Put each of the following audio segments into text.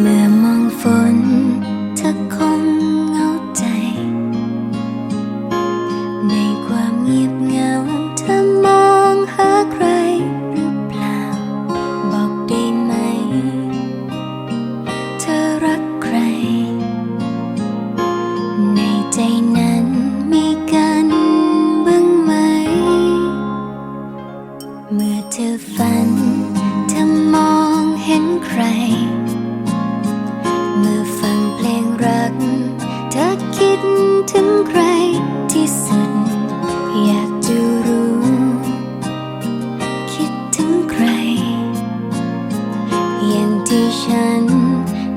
เมื่อมองฝนเธอคงเหงาใจ ในความเงียบเหงาเธอมองหาใครหรือเปล่า บอกได้ไหม เธอรักใคร ในใจนั้นมีกันบ้างไหม เมื่อเธอฝันเธอมองเห็นใคร ถึงใครที่สุดอยากจะรู้ คิดถึงใคร อย่างที่ฉัน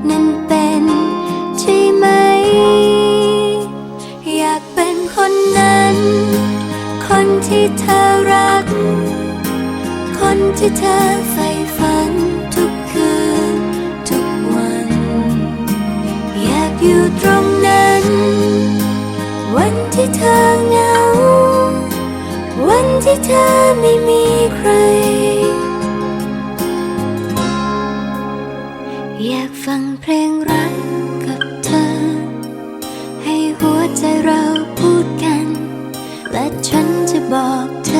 นั้นเป็นใช่ไหม อยากเป็นคนนั้น คนที่เธอรัก คนที่เธอใฝ่ฝันทุกคืน ทุกวัน อยากอยู่ตรง วันที่เธอเหงา วันที่เธอไม่มีใคร อยากฟังเพลงรักกับเธอ ให้หัวใจเราพูดกัน และฉันจะบอกเธอ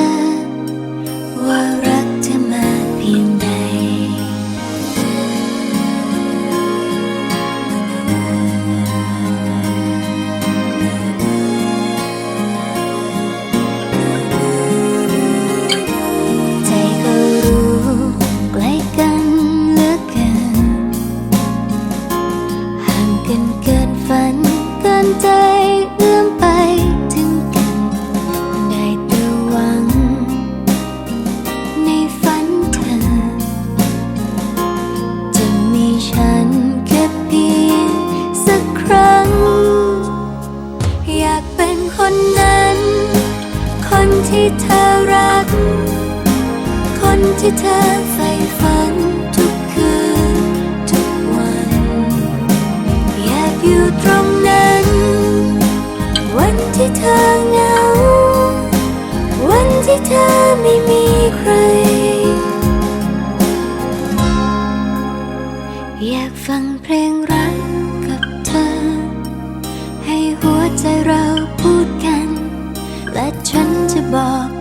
ที่เธอใฝ่ฝันทุกคืนทุกวัน อยากอยู่ตรงนั้น วันที่เธอเหงา วันที่เธอไม่มีใคร อยากฟังเพลงรักกับเธอ ให้หัวใจเราพูดกัน และฉันจะบอก